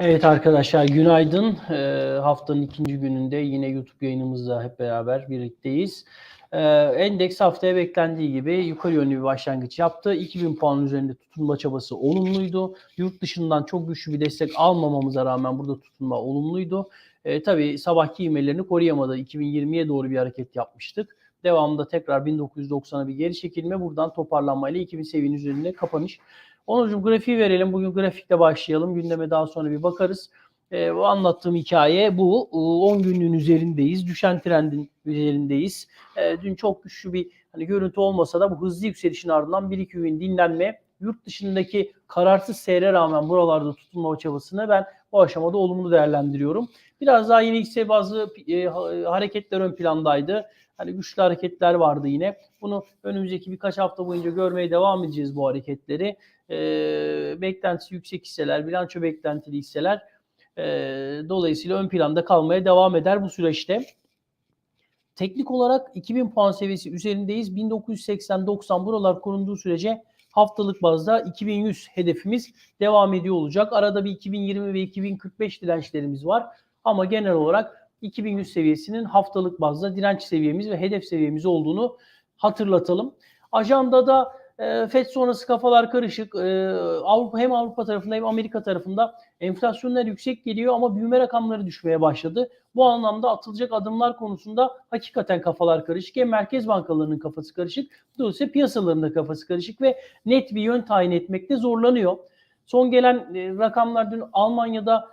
Evet arkadaşlar günaydın. Ee, haftanın ikinci gününde yine YouTube yayınımızda hep beraber birlikteyiz. Ee, endeks haftaya beklendiği gibi yukarı yönlü bir başlangıç yaptı. 2000 puan üzerinde tutunma çabası olumluydu. Yurt dışından çok güçlü bir destek almamamıza rağmen burada tutunma olumluydu. Ee, tabii sabahki ivmelerini koruyamadı. 2020'ye doğru bir hareket yapmıştık. Devamında tekrar 1990'a bir geri çekilme. Buradan toparlanmayla 2000 seviyenin üzerinde kapanış. Onurcuğum grafiği verelim. Bugün grafikle başlayalım. Gündeme daha sonra bir bakarız. E, bu anlattığım hikaye bu. 10 günlüğün üzerindeyiz. Düşen trendin üzerindeyiz. E, dün çok güçlü bir hani görüntü olmasa da bu hızlı yükselişin ardından 1-2 gün dinlenme yurt dışındaki kararsız seyre rağmen buralarda tutunma çabasını ben bu aşamada olumlu değerlendiriyorum. Biraz daha yine XE bazı e, hareketler ön plandaydı. Hani güçlü hareketler vardı yine. Bunu önümüzdeki birkaç hafta boyunca görmeye devam edeceğiz bu hareketleri. E, beklentisi yüksek hisseler, bilanço beklentili hisseler e, dolayısıyla ön planda kalmaya devam eder bu süreçte. Teknik olarak 2000 puan seviyesi üzerindeyiz. 1980-90 buralar korunduğu sürece haftalık bazda 2100 hedefimiz devam ediyor olacak. Arada bir 2020 ve 2045 dirençlerimiz var. Ama genel olarak 2100 seviyesinin haftalık bazda direnç seviyemiz ve hedef seviyemiz olduğunu hatırlatalım. Ajandada e, FED sonrası kafalar karışık. E, Avrupa hem Avrupa tarafında hem Amerika tarafında enflasyonlar yüksek geliyor ama büyüme rakamları düşmeye başladı. Bu anlamda atılacak adımlar konusunda hakikaten kafalar karışık. Hem merkez bankalarının kafası karışık, dolayısıyla piyasaların da kafası karışık ve net bir yön tayin etmekte zorlanıyor. Son gelen e, rakamlar dün Almanya'da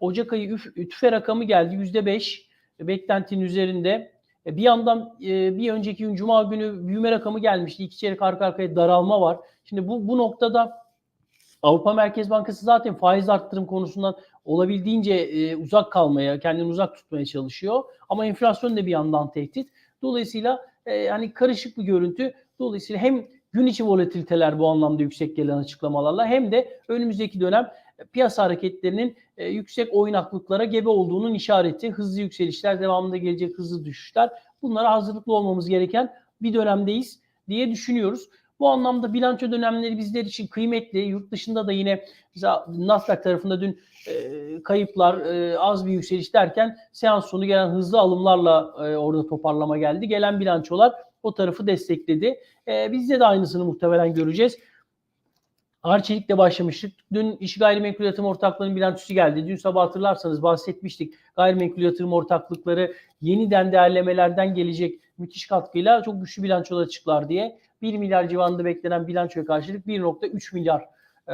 Ocak ayı üf, tüfe rakamı geldi %5 beklentinin üzerinde. E, bir yandan e, bir önceki gün Cuma günü büyüme rakamı gelmişti. İki çeyrek arka arkaya daralma var. Şimdi bu, bu noktada Avrupa Merkez Bankası zaten faiz arttırım konusundan olabildiğince e, uzak kalmaya, kendini uzak tutmaya çalışıyor. Ama enflasyon da bir yandan tehdit. Dolayısıyla hani karışık bir görüntü. Dolayısıyla hem gün içi volatiliteler bu anlamda yüksek gelen açıklamalarla hem de önümüzdeki dönem piyasa hareketlerinin e, yüksek oynaklıklara gebe olduğunun işareti. Hızlı yükselişler, devamında gelecek hızlı düşüşler. Bunlara hazırlıklı olmamız gereken bir dönemdeyiz diye düşünüyoruz. Bu anlamda bilanço dönemleri bizler için kıymetli. Yurt dışında da yine Nasdaq tarafında dün e, kayıplar, e, az bir yükseliş derken seans sonu gelen hızlı alımlarla e, orada toparlama geldi. Gelen bilançolar o tarafı destekledi. E, bizde de aynısını muhtemelen göreceğiz. Arçelik'le başlamıştık. Dün iş gayrimenkul yatırım ortaklarının bilançosu geldi. Dün sabah hatırlarsanız bahsetmiştik. Gayrimenkul yatırım ortaklıkları yeniden değerlemelerden gelecek müthiş katkıyla çok güçlü bilançolar açıklar diye. 1 milyar civarında beklenen bilançoya karşılık 1.3 milyar e,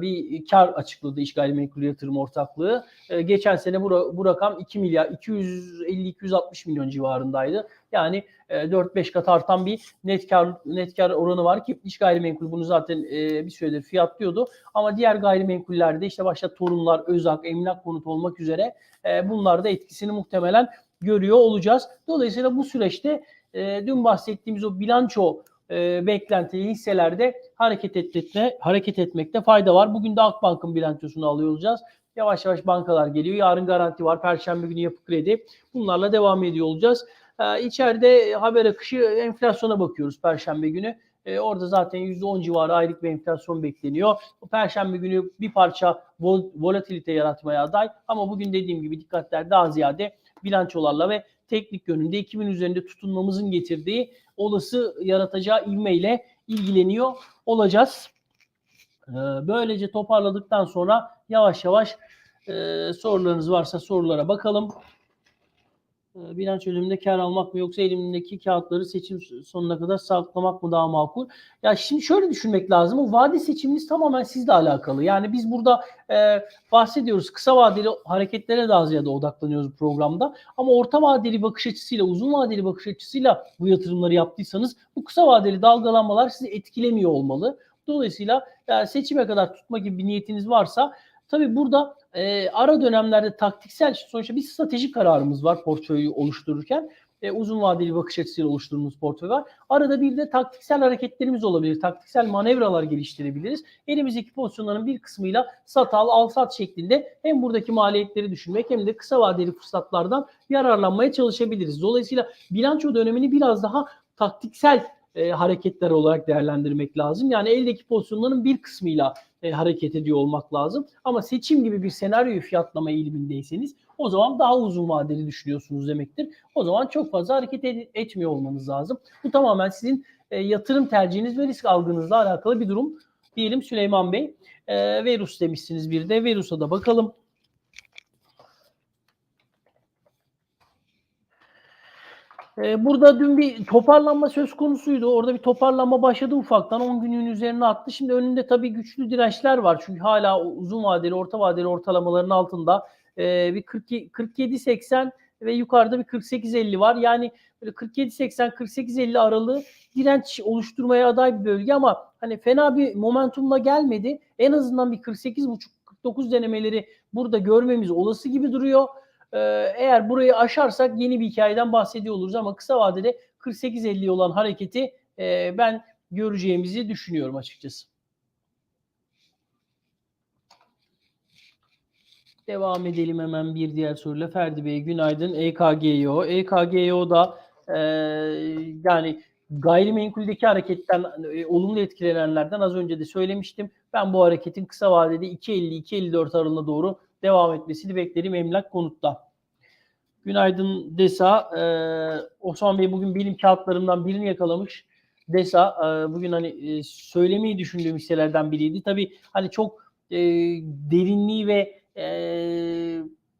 bir kar açıkladı iş gayrimenkul yatırım ortaklığı. E, geçen sene bu, rakam 2 milyar 250-260 milyon civarındaydı. Yani e, 4-5 kat artan bir net kar net kar oranı var ki iş gayrimenkul bunu zaten e, bir süredir fiyatlıyordu. Ama diğer gayrimenkullerde işte başta torunlar, özak, emlak konut olmak üzere e, bunlar da etkisini muhtemelen görüyor olacağız. Dolayısıyla bu süreçte e, dün bahsettiğimiz o bilanço e, beklentili hisselerde hareket etmekte hareket etmekte fayda var. Bugün de Akbank'ın bilançosunu alıyor olacağız. Yavaş yavaş bankalar geliyor. Yarın garanti var. Perşembe günü yapı kredi. Bunlarla devam ediyor olacağız. Ee, içeride haber akışı enflasyona bakıyoruz Perşembe günü. Ee, orada zaten %10 civarı aylık bir enflasyon bekleniyor. Bu Perşembe günü bir parça vol- volatilite yaratmaya aday. Ama bugün dediğim gibi dikkatler daha ziyade bilançolarla ve teknik yönünde 2000 üzerinde tutunmamızın getirdiği olası yaratacağı ivmeyle ilgileniyor olacağız. Ee, böylece toparladıktan sonra yavaş yavaş e, sorularınız varsa sorulara bakalım. Ee, bilanço ödümünde kar almak mı yoksa elimdeki kağıtları seçim sonuna kadar saklamak mı daha makul? Ya şimdi şöyle düşünmek lazım. O vade seçiminiz tamamen sizle alakalı. Yani biz burada e, bahsediyoruz. Kısa vadeli hareketlere daha ziyade odaklanıyoruz programda. Ama orta vadeli bakış açısıyla, uzun vadeli bakış açısıyla bu yatırımları yaptıysanız bu kısa vadeli dalgalanmalar sizi etkilemiyor olmalı. Dolayısıyla yani seçime kadar tutma gibi bir niyetiniz varsa tabii burada e, ara dönemlerde taktiksel sonuçta bir strateji kararımız var portföyü oluştururken. E, uzun vadeli bakış açısıyla oluşturduğumuz portföy var. Arada bir de taktiksel hareketlerimiz olabilir. Taktiksel manevralar geliştirebiliriz. Elimizdeki pozisyonların bir kısmıyla sat al, al sat şeklinde hem buradaki maliyetleri düşünmek hem de kısa vadeli fırsatlardan yararlanmaya çalışabiliriz. Dolayısıyla bilanço dönemini biraz daha taktiksel e, hareketler olarak değerlendirmek lazım. Yani eldeki pozisyonların bir kısmıyla e, hareket ediyor olmak lazım. Ama seçim gibi bir senaryoyu fiyatlama eğilimindeyseniz o zaman daha uzun vadeli düşünüyorsunuz demektir. O zaman çok fazla hareket ed- etmiyor olmanız lazım. Bu tamamen sizin e, yatırım tercihiniz ve risk algınızla alakalı bir durum diyelim Süleyman Bey. E, Verus demişsiniz bir de. Verus'a da bakalım. Ee, Burada dün bir toparlanma söz konusuydu. Orada bir toparlanma başladı ufaktan. 10 günün üzerine attı. Şimdi önünde tabii güçlü dirençler var. Çünkü hala uzun vadeli, orta vadeli ortalamaların altında e, bir 47-80 ve yukarıda bir 48-50 var. Yani böyle 47-80-48-50 aralığı direnç oluşturmaya aday bir bölge ama hani fena bir momentumla gelmedi. En azından bir 48,5-49 denemeleri burada görmemiz olası gibi duruyor. Ee, eğer burayı aşarsak yeni bir hikayeden bahsediyor oluruz ama kısa vadede 48-50 olan hareketi e, ben göreceğimizi düşünüyorum açıkçası. Devam edelim hemen bir diğer soruyla. Ferdi Bey günaydın. E EKGO. EKGO'da e, yani gayrimenkuldeki hareketten e, olumlu etkilenenlerden az önce de söylemiştim. Ben bu hareketin kısa vadede 2.50-2.54 aralığına doğru devam etmesini beklerim emlak konutta. Günaydın Desa. Ee, Osman Bey bugün benim kağıtlarımdan birini yakalamış. Desa e, bugün hani e, söylemeyi düşündüğüm hisselerden biriydi. Tabii hani çok e, derinliği ve e,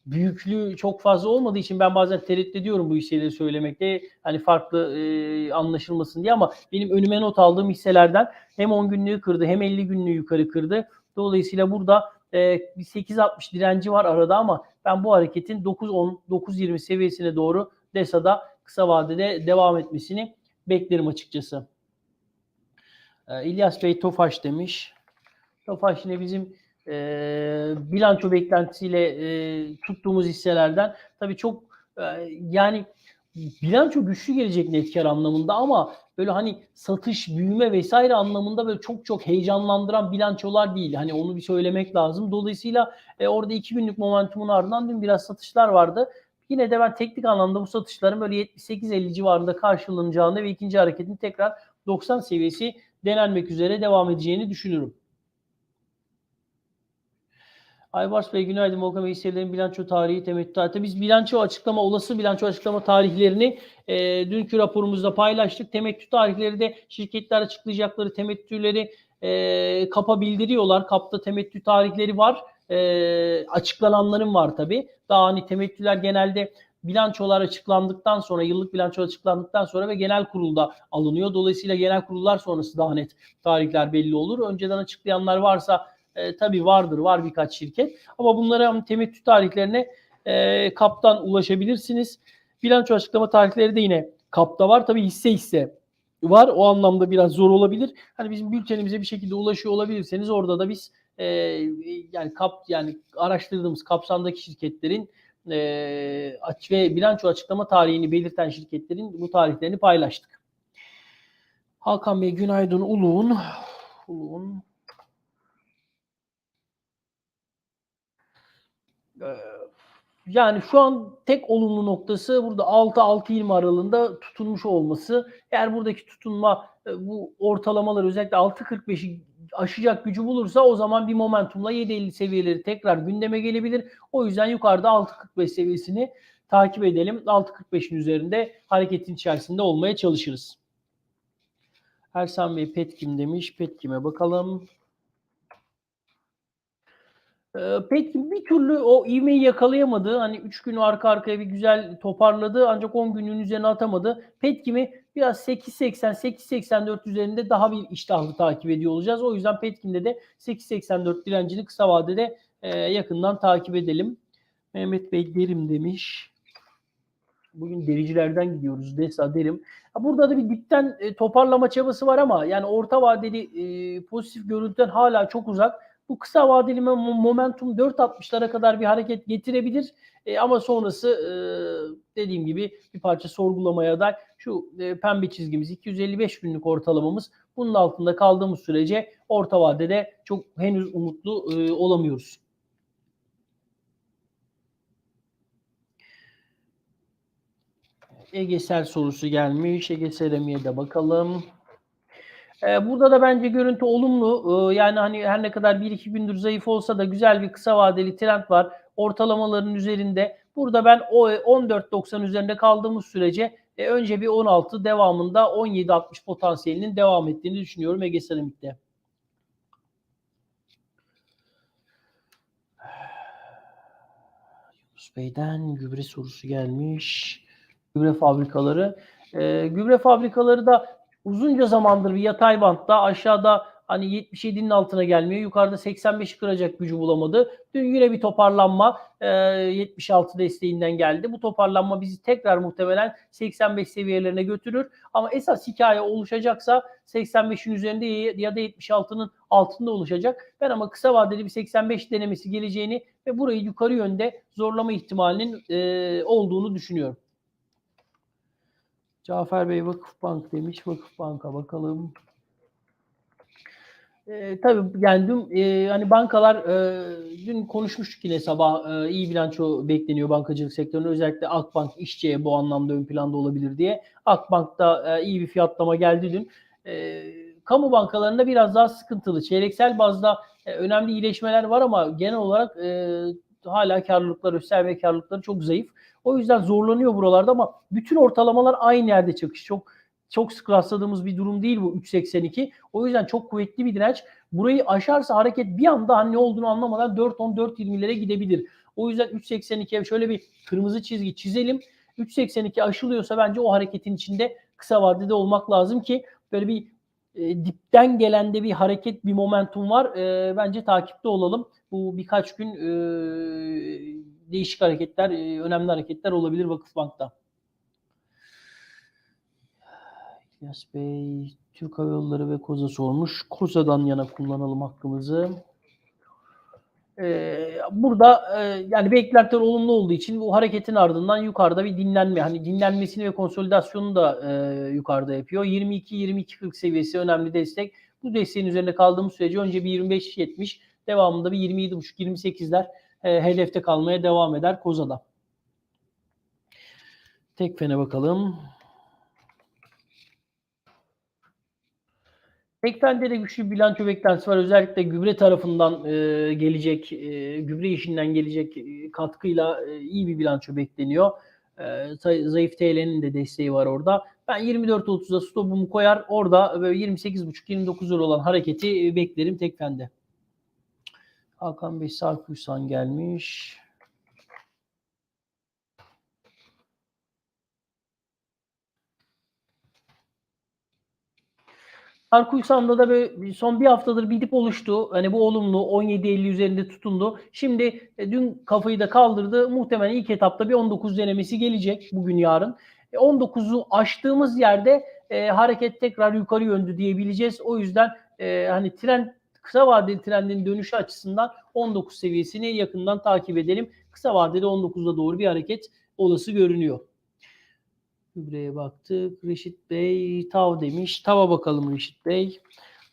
büyüklüğü çok fazla olmadığı için ben bazen tereddüt ediyorum bu hisseleri söylemekte. Hani farklı e, anlaşılmasın diye ama benim önüme not aldığım hisselerden hem 10 günlüğü kırdı hem 50 günlüğü yukarı kırdı. Dolayısıyla burada e, bir 8.60 direnci var arada ama ben bu hareketin 9.10, 9.20 seviyesine doğru DESA'da kısa vadede devam etmesini beklerim açıkçası. E, İlyas Bey Tofaş demiş. Tofaş yine bizim e, bilanço beklentisiyle e, tuttuğumuz hisselerden. Tabii çok e, yani bilanço güçlü gelecek net anlamında ama böyle hani satış, büyüme vesaire anlamında böyle çok çok heyecanlandıran bilançolar değil. Hani onu bir söylemek lazım. Dolayısıyla e, orada iki günlük momentumun ardından dün biraz satışlar vardı. Yine de ben teknik anlamda bu satışların böyle 78-50 civarında karşılanacağını ve ikinci hareketin tekrar 90 seviyesi denenmek üzere devam edeceğini düşünürüm. Aybars Bey günaydın. Volkan Bey hisselerin bilanço tarihi temettü tarihi. Biz bilanço açıklama, olası bilanço açıklama tarihlerini e, dünkü raporumuzda paylaştık. Temettü tarihleri de şirketler açıklayacakları temettüleri e, kapa bildiriyorlar. Kapta temettü tarihleri var. E, açıklananların var tabi. Daha hani temettüler genelde bilançolar açıklandıktan sonra, yıllık bilanço açıklandıktan sonra ve genel kurulda alınıyor. Dolayısıyla genel kurullar sonrası daha net tarihler belli olur. Önceden açıklayanlar varsa e, tabii vardır, var birkaç şirket. Ama bunlara temettü tarihlerine e, kaptan ulaşabilirsiniz. Bilanço açıklama tarihleri de yine kapta var. Tabii hisse hisse var. O anlamda biraz zor olabilir. Hani bizim bültenimize bir şekilde ulaşıyor olabilirseniz orada da biz e, yani kap yani araştırdığımız kapsamdaki şirketlerin e, aç ve bilanço açıklama tarihini belirten şirketlerin bu tarihlerini paylaştık. Hakan Bey günaydın Uluğun. Uluğun yani şu an tek olumlu noktası burada 6-6.20 aralığında tutunmuş olması. Eğer buradaki tutunma e, bu ortalamalar özellikle 6.45'i aşacak gücü bulursa o zaman bir momentumla 7.50 seviyeleri tekrar gündeme gelebilir. O yüzden yukarıda 6.45 seviyesini takip edelim. 6.45'in üzerinde hareketin içerisinde olmaya çalışırız. Ersan Bey Petkim demiş. Petkim'e bakalım. Ee, Petkim bir türlü o ivmeyi yakalayamadı. Hani 3 gün arka arkaya bir güzel toparladı ancak 10 günün üzerine atamadı. Petkim'i biraz 8.80-8.84 üzerinde daha bir iştahlı takip ediyor olacağız. O yüzden Petkim'de de 8.84 direncini kısa vadede e, yakından takip edelim. Mehmet Bey derim demiş. Bugün dericilerden gidiyoruz. Desa derim. Burada da bir dipten e, toparlama çabası var ama yani orta vadeli e, pozitif görüntüden hala çok uzak. Bu kısa vadeli momentum 4.60'lara kadar bir hareket getirebilir. E, ama sonrası e, dediğim gibi bir parça sorgulamaya da şu e, pembe çizgimiz 255 günlük ortalamamız bunun altında kaldığımız sürece orta vadede çok henüz umutlu e, olamıyoruz. Egesel sorusu gelmiş. Egesel'e de bakalım. E, burada da bence görüntü olumlu. E, yani hani her ne kadar 1-2 gündür zayıf olsa da güzel bir kısa vadeli trend var. Ortalamaların üzerinde. Burada ben o 14.90 üzerinde kaldığımız sürece e, önce bir 16 devamında 17.60 potansiyelinin devam ettiğini düşünüyorum Ege Seramik'te. Yunus Bey'den gübre sorusu gelmiş. Gübre fabrikaları. E, gübre fabrikaları da uzunca zamandır bir yatay bantta aşağıda hani 77'nin altına gelmiyor. Yukarıda 85'i kıracak gücü bulamadı. Dün yine bir toparlanma e, 76 desteğinden geldi. Bu toparlanma bizi tekrar muhtemelen 85 seviyelerine götürür. Ama esas hikaye oluşacaksa 85'in üzerinde ya da 76'nın altında oluşacak. Ben ama kısa vadeli bir 85 denemesi geleceğini ve burayı yukarı yönde zorlama ihtimalinin e, olduğunu düşünüyorum. Cafer Bey Vakıfbank demiş. Vakıfbank'a bakalım. E, tabii yani dün e, hani bankalar e, dün konuşmuştuk yine sabah e, iyi bilanço bekleniyor bankacılık sektöründe özellikle Akbank işçiye bu anlamda ön planda olabilir diye. Akbank'ta e, iyi bir fiyatlama geldi dün. E, kamu bankalarında biraz daha sıkıntılı. Çeyreksel bazda e, önemli iyileşmeler var ama genel olarak e, hala karlılıkları, sermaye karlılıkları çok zayıf. O yüzden zorlanıyor buralarda ama bütün ortalamalar aynı yerde çıkış. Çok çok sık rastladığımız bir durum değil bu 3.82. O yüzden çok kuvvetli bir direnç. Burayı aşarsa hareket bir anda hani ne olduğunu anlamadan 4.10-4.20'lere gidebilir. O yüzden 3.82'ye şöyle bir kırmızı çizgi çizelim. 3.82 aşılıyorsa bence o hareketin içinde kısa vadede olmak lazım ki böyle bir e, dipten gelen de bir hareket, bir momentum var. E, bence takipte olalım. Bu birkaç gün e, değişik hareketler, e, önemli hareketler olabilir Vakıfbank'ta. İlyas Bey, Türk Hava Yolları ve Koza sormuş. Koza'dan yana kullanalım hakkımızı. Ee, burada e, yani beklentiler olumlu olduğu için bu hareketin ardından yukarıda bir dinlenme, hani dinlenmesini ve konsolidasyonu da e, yukarıda yapıyor. 22-22-40 seviyesi önemli destek. Bu desteğin üzerinde kaldığımız sürece önce bir 25-70, devamında bir 27.5-28'ler e, hedefte kalmaya devam eder Koza'da. Tekfen'e bakalım. Tekfen'de de güçlü bir bilanço beklentisi var. Özellikle gübre tarafından e, gelecek, e, gübre işinden gelecek e, katkıyla e, iyi bir bilanço bekleniyor. E, zayıf TL'nin de desteği var orada. Ben 24.30'da stopumu koyar. Orada böyle 28.5-29 lira olan hareketi e, beklerim Tekfen'de. Hakan Bey Sarkuysan gelmiş. Sarkuysan'da da böyle son bir haftadır bir dip oluştu. Hani bu olumlu 17.50 üzerinde tutundu. Şimdi e, dün kafayı da kaldırdı. Muhtemelen ilk etapta bir 19 denemesi gelecek bugün yarın. E, 19'u aştığımız yerde e, hareket tekrar yukarı yöndü diyebileceğiz. O yüzden e, hani trend kısa vadeli trendin dönüşü açısından 19 seviyesini yakından takip edelim. Kısa vadeli 19'a doğru bir hareket olası görünüyor. Gübreye baktık. Reşit Bey tav demiş. Tava bakalım Reşit Bey.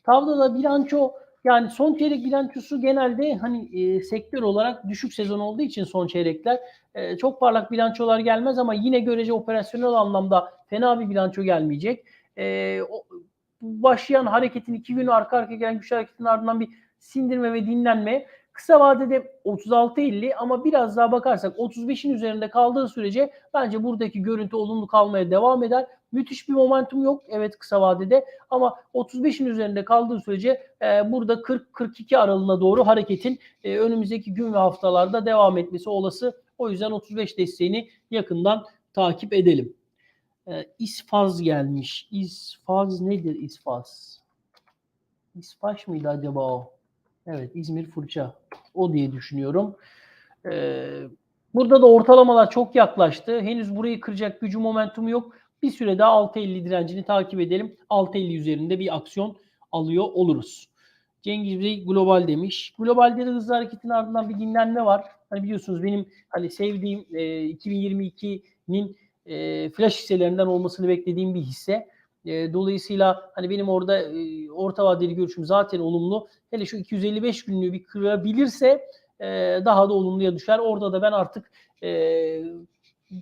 Tavda da bilanço yani son çeyrek bilançosu genelde hani e, sektör olarak düşük sezon olduğu için son çeyrekler e, çok parlak bilançolar gelmez ama yine görece operasyonel anlamda fena bir bilanço gelmeyecek. E, o, başlayan hareketin iki günü arka arkaya gelen güç hareketin ardından bir sindirme ve dinlenme Kısa vadede 36-50 ama biraz daha bakarsak 35'in üzerinde kaldığı sürece bence buradaki görüntü olumlu kalmaya devam eder. Müthiş bir momentum yok evet kısa vadede ama 35'in üzerinde kaldığı sürece e, burada 40-42 aralığına doğru hareketin e, önümüzdeki gün ve haftalarda devam etmesi olası. O yüzden 35 desteğini yakından takip edelim. E, İsfaz gelmiş. İsfaz nedir İsfaz? İsfaş mıydı acaba o? Evet İzmir fırça. O diye düşünüyorum. Ee, burada da ortalamalar çok yaklaştı. Henüz burayı kıracak gücü momentumu yok. Bir süre daha 6.50 direncini takip edelim. 6.50 üzerinde bir aksiyon alıyor oluruz. Cengiz Bey global demiş. Globalde de hızlı hareketin ardından bir dinlenme var. Hani biliyorsunuz benim hani sevdiğim e, 2022'nin e, flash hisselerinden olmasını beklediğim bir hisse. E, dolayısıyla hani benim orada e, orta vadeli görüşüm zaten olumlu. Hele şu 255 günlüğü bir kırabilirse e, daha da olumluya düşer. Orada da ben artık e,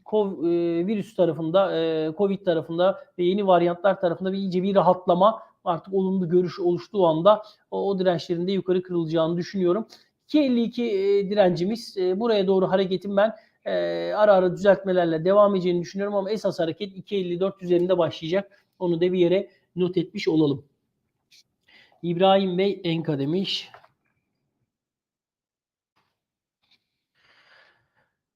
kov, e, virüs tarafında, e, Covid tarafında ve yeni varyantlar tarafında bir iyice bir rahatlama artık olumlu görüş oluştuğu anda o, o dirençlerin yukarı kırılacağını düşünüyorum. 2.52 e, direncimiz e, buraya doğru hareketin ben e, ara ara düzeltmelerle devam edeceğini düşünüyorum ama esas hareket 2.54 üzerinde başlayacak. Onu da bir yere not etmiş olalım. İbrahim Bey Enka demiş. E,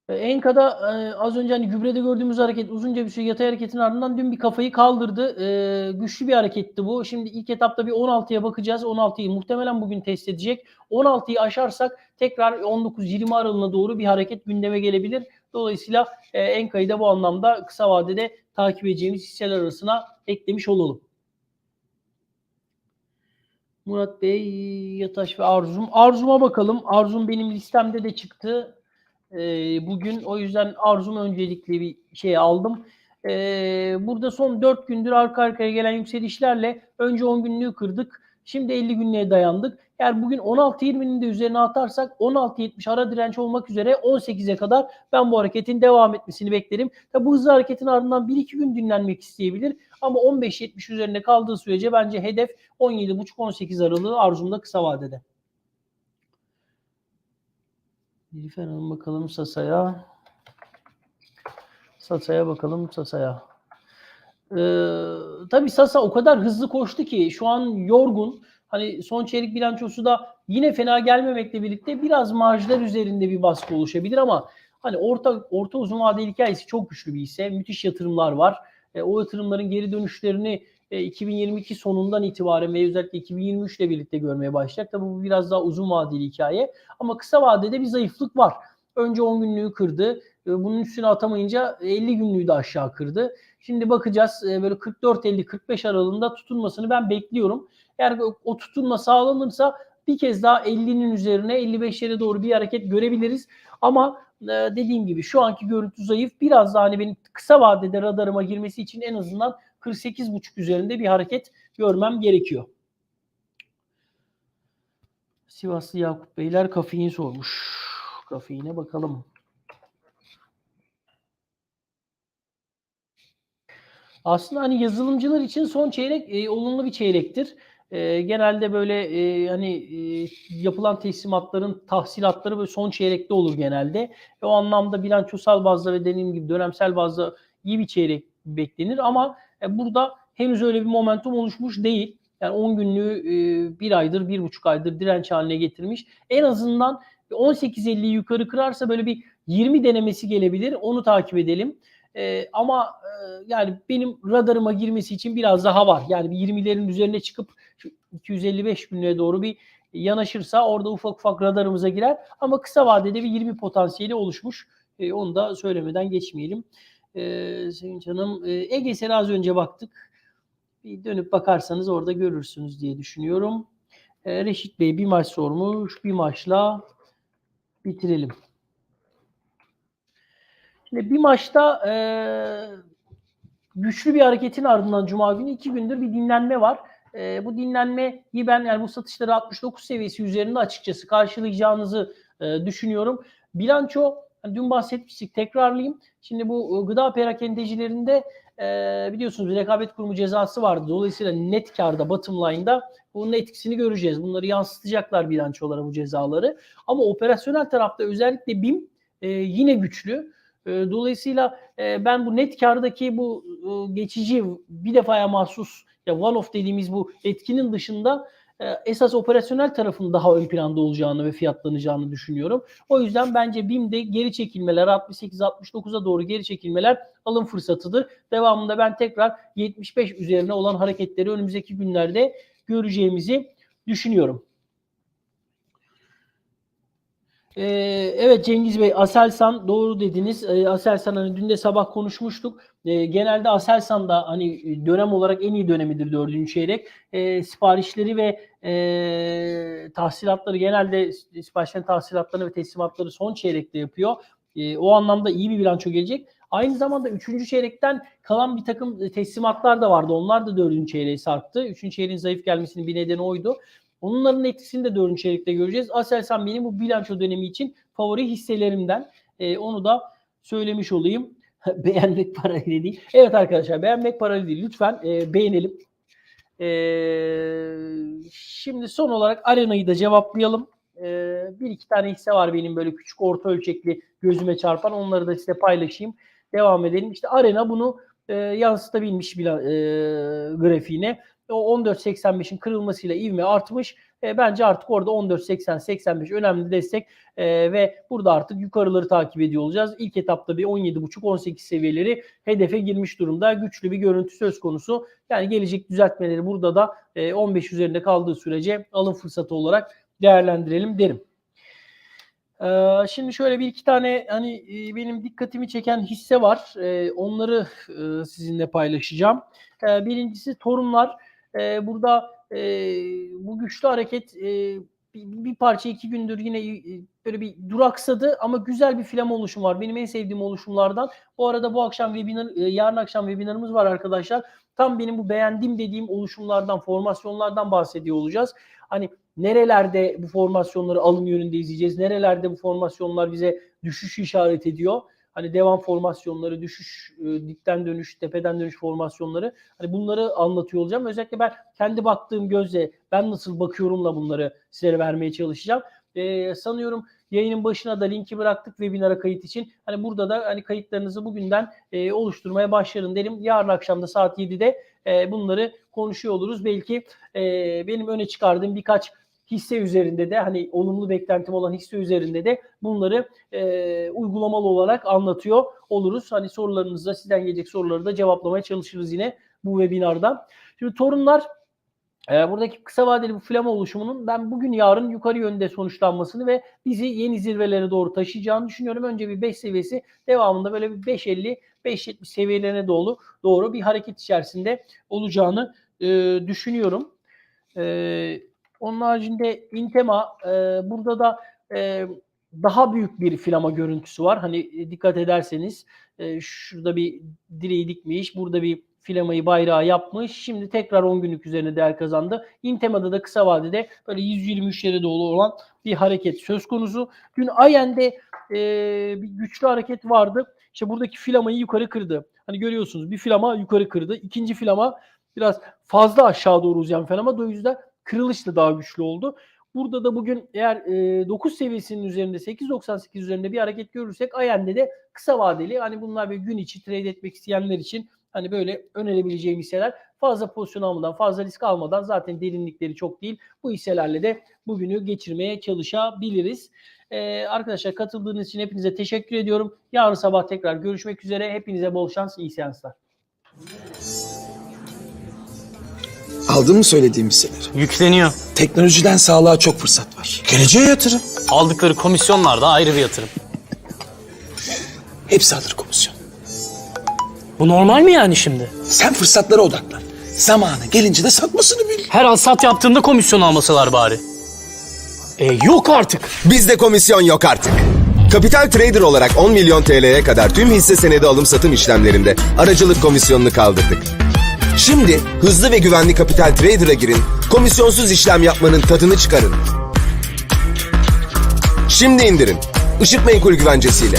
Enka'da e, az önce hani gübrede gördüğümüz hareket uzunca bir süre yatay hareketin ardından dün bir kafayı kaldırdı. E, güçlü bir hareketti bu. Şimdi ilk etapta bir 16'ya bakacağız. 16'yı muhtemelen bugün test edecek. 16'yı aşarsak tekrar 19-20 aralığına doğru bir hareket gündeme gelebilir. Dolayısıyla e, Enka'yı da bu anlamda kısa vadede takip edeceğimiz hisseler arasına eklemiş olalım. Murat Bey, Yataş ve Arzum. Arzum'a bakalım. Arzum benim listemde de çıktı e, bugün. O yüzden Arzum öncelikli bir şey aldım. E, burada son 4 gündür arka arkaya gelen yükselişlerle önce 10 günlüğü kırdık. Şimdi 50 günlüğe dayandık. Eğer bugün 16.20'nin de üzerine atarsak 16.70 ara direnç olmak üzere 18'e kadar ben bu hareketin devam etmesini beklerim. Tabi bu hızlı hareketin ardından 1-2 gün dinlenmek isteyebilir. Ama 15.70 üzerinde kaldığı sürece bence hedef 17.5-18 aralığı arzumda kısa vadede. Nilüfer Hanım bakalım Sasa'ya. Sasa'ya bakalım Sasa'ya. Ee, tabii Sasa o kadar hızlı koştu ki şu an yorgun. Hani son çeyrek bilançosu da yine fena gelmemekle birlikte biraz marjlar üzerinde bir baskı oluşabilir ama hani orta orta uzun vadeli hikayesi çok güçlü bir hisse. Müthiş yatırımlar var. E, o yatırımların geri dönüşlerini 2022 sonundan itibaren ve özellikle 2023 ile birlikte görmeye başlayacak. Tabii bu biraz daha uzun vadeli hikaye ama kısa vadede bir zayıflık var. Önce 10 günlüğü kırdı. E, bunun üstüne atamayınca 50 günlüğü de aşağı kırdı. Şimdi bakacağız e, böyle 44-50-45 aralığında tutunmasını ben bekliyorum. Eğer o tutunma sağlanırsa bir kez daha 50'nin üzerine 55'lere doğru bir hareket görebiliriz. Ama e, dediğim gibi şu anki görüntü zayıf. Biraz daha hani benim kısa vadede radarıma girmesi için en azından 48,5 üzerinde bir hareket görmem gerekiyor. Sivaslı Yakup Beyler kafein sormuş. Kafeine bakalım. Aslında hani yazılımcılar için son çeyrek e, olumlu bir çeyrektir. E, genelde böyle e, hani e, yapılan teslimatların tahsilatları böyle son çeyrekte olur genelde. E, o anlamda bilançosal bazda ve dediğim gibi dönemsel bazda iyi bir çeyrek beklenir ama e, burada henüz öyle bir momentum oluşmuş değil. Yani 10 günlüğü e, bir aydır, bir buçuk aydır direnç haline getirmiş. En azından 18.50'yi yukarı kırarsa böyle bir 20 denemesi gelebilir. Onu takip edelim. E, ama e, yani benim radarıma girmesi için biraz daha var. Yani bir 20'lerin üzerine çıkıp şu 255 günlüğe doğru bir yanaşırsa orada ufak ufak radarımıza girer. Ama kısa vadede bir 20 potansiyeli oluşmuş. E, onu da söylemeden geçmeyelim. E, Sevinç Hanım, e, Egesel'e az önce baktık. Bir dönüp bakarsanız orada görürsünüz diye düşünüyorum. E, Reşit Bey bir maç sormuş. Bir maçla bitirelim. Şimdi bir maçta e, güçlü bir hareketin ardından Cuma günü iki gündür bir dinlenme var. E, bu dinlenmeyi ben yani bu satışları 69 seviyesi üzerinde açıkçası karşılayacağınızı e, düşünüyorum. Bilanço hani dün bahsetmiştik tekrarlayayım. Şimdi bu gıda perakendecilerinde e, biliyorsunuz rekabet kurumu cezası vardı. Dolayısıyla net karda bottom line'da bunun etkisini göreceğiz. Bunları yansıtacaklar bilançolara bu cezaları. Ama operasyonel tarafta özellikle BİM e, yine güçlü. Dolayısıyla ben bu net kardaki bu geçici bir defaya mahsus ya one off dediğimiz bu etkinin dışında esas operasyonel tarafın daha ön planda olacağını ve fiyatlanacağını düşünüyorum. O yüzden bence BİM'de geri çekilmeler 68-69'a doğru geri çekilmeler alım fırsatıdır. Devamında ben tekrar 75 üzerine olan hareketleri önümüzdeki günlerde göreceğimizi düşünüyorum. Ee, evet Cengiz Bey Aselsan doğru dediniz. Ee, Aselsan hani dün de sabah konuşmuştuk. Ee, genelde Aselsan da hani dönem olarak en iyi dönemidir dördüncü çeyrek. Ee, siparişleri ve e, tahsilatları genelde siparişlerin tahsilatlarını ve teslimatları son çeyrekte yapıyor. E, o anlamda iyi bir bilanço gelecek. Aynı zamanda üçüncü çeyrekten kalan bir takım teslimatlar da vardı. Onlar da dördüncü çeyreğe sarktı. Üçüncü çeyreğin zayıf gelmesinin bir nedeni oydu. Onların etkisini de dördüncü çeyrekte göreceğiz. Aselsan benim bu bilanço dönemi için favori hisselerimden. E, onu da söylemiş olayım. beğenmek parayla değil. Evet arkadaşlar beğenmek parayla değil. Lütfen e, beğenelim. Ee, şimdi son olarak Arena'yı da cevaplayalım. Ee, bir iki tane hisse var benim böyle küçük orta ölçekli gözüme çarpan. Onları da size paylaşayım. Devam edelim. İşte Arena bunu e, yansıtabilmiş bir e, grafiğine. O 14.85'in kırılmasıyla ivme artmış. E, bence artık orada 14.80-85 önemli destek E, ve burada artık yukarıları takip ediyor olacağız. İlk etapta bir 17.5-18 seviyeleri hedefe girmiş durumda. Güçlü bir görüntü söz konusu. Yani gelecek düzeltmeleri burada da e, 15 üzerinde kaldığı sürece alım fırsatı olarak değerlendirelim derim. Ee, Şimdi şöyle bir iki tane hani e, benim dikkatimi çeken hisse var. Ee, Onları e, sizinle paylaşacağım. Birincisi Torunlar. Ee, Burada e, bu güçlü hareket e, bir, bir parça iki gündür yine e, böyle bir duraksadı ama güzel bir flama oluşum var. Benim en sevdiğim oluşumlardan. Bu arada bu akşam webinar, e, yarın akşam webinarımız var arkadaşlar. Tam benim bu beğendiğim dediğim oluşumlardan, formasyonlardan bahsediyor olacağız. Hani nerelerde bu formasyonları alım yönünde izleyeceğiz? Nerelerde bu formasyonlar bize düşüş işaret ediyor? Hani devam formasyonları, düşüş, e, dipten dönüş, tepeden dönüş formasyonları. Hani bunları anlatıyor olacağım. Özellikle ben kendi baktığım gözle ben nasıl bakıyorumla bunları size vermeye çalışacağım. Ee, sanıyorum yayının başına da linki bıraktık webinara kayıt için. Hani burada da hani kayıtlarınızı bugünden e, oluşturmaya başlayın derim. Yarın akşam da saat 7'de e, bunları konuşuyor oluruz. Belki e, benim öne çıkardığım birkaç hisse üzerinde de hani olumlu beklentim olan hisse üzerinde de bunları e, uygulamalı olarak anlatıyor oluruz. Hani sorularınızda sizden gelecek soruları da cevaplamaya çalışırız yine bu webinarda. Şimdi torunlar e, buradaki kısa vadeli bu flama oluşumunun ben bugün yarın yukarı yönde sonuçlanmasını ve bizi yeni zirvelere doğru taşıyacağını düşünüyorum. Önce bir 5 seviyesi devamında böyle bir 5.50 5.70 seviyelerine doğru doğru bir hareket içerisinde olacağını e, düşünüyorum. E, onun haricinde Intema e, burada da e, daha büyük bir flama görüntüsü var. Hani e, dikkat ederseniz e, şurada bir direği dikmiş, burada bir flamayı bayrağı yapmış. Şimdi tekrar 10 günlük üzerine değer kazandı. Intema'da da kısa vadede böyle 123'lere doğru olan bir hareket söz konusu. Dün Ayen'de e, bir güçlü hareket vardı. İşte buradaki flamayı yukarı kırdı. Hani görüyorsunuz bir flama yukarı kırdı. İkinci flama biraz fazla aşağı doğru uzayan flama. O yüzden kırılış da daha güçlü oldu. Burada da bugün eğer e, 9 seviyesinin üzerinde 8.98 üzerinde bir hareket görürsek Ayen'de de kısa vadeli hani bunlar bir gün içi trade etmek isteyenler için hani böyle önerebileceğim hisseler fazla pozisyon almadan fazla risk almadan zaten derinlikleri çok değil. Bu hisselerle de bugünü geçirmeye çalışabiliriz. Ee, arkadaşlar katıldığınız için hepinize teşekkür ediyorum. Yarın sabah tekrar görüşmek üzere. Hepinize bol şans, iyi seanslar. Aldın mı söylediğim hisseleri? Yükleniyor. Teknolojiden sağlığa çok fırsat var. Geleceğe yatırım. Aldıkları komisyonlar da ayrı bir yatırım. Hepsi alır komisyon. Bu normal mi yani şimdi? Sen fırsatlara odaklan. Zamanı gelince de satmasını bil. Her an sat yaptığında komisyon almasalar bari. E yok artık. Bizde komisyon yok artık. Kapital Trader olarak 10 milyon TL'ye kadar tüm hisse senedi alım satım işlemlerinde aracılık komisyonunu kaldırdık. Şimdi hızlı ve güvenli Kapital Trader'a girin, komisyonsuz işlem yapmanın tadını çıkarın. Şimdi indirin. Işık Menkul güvencesiyle.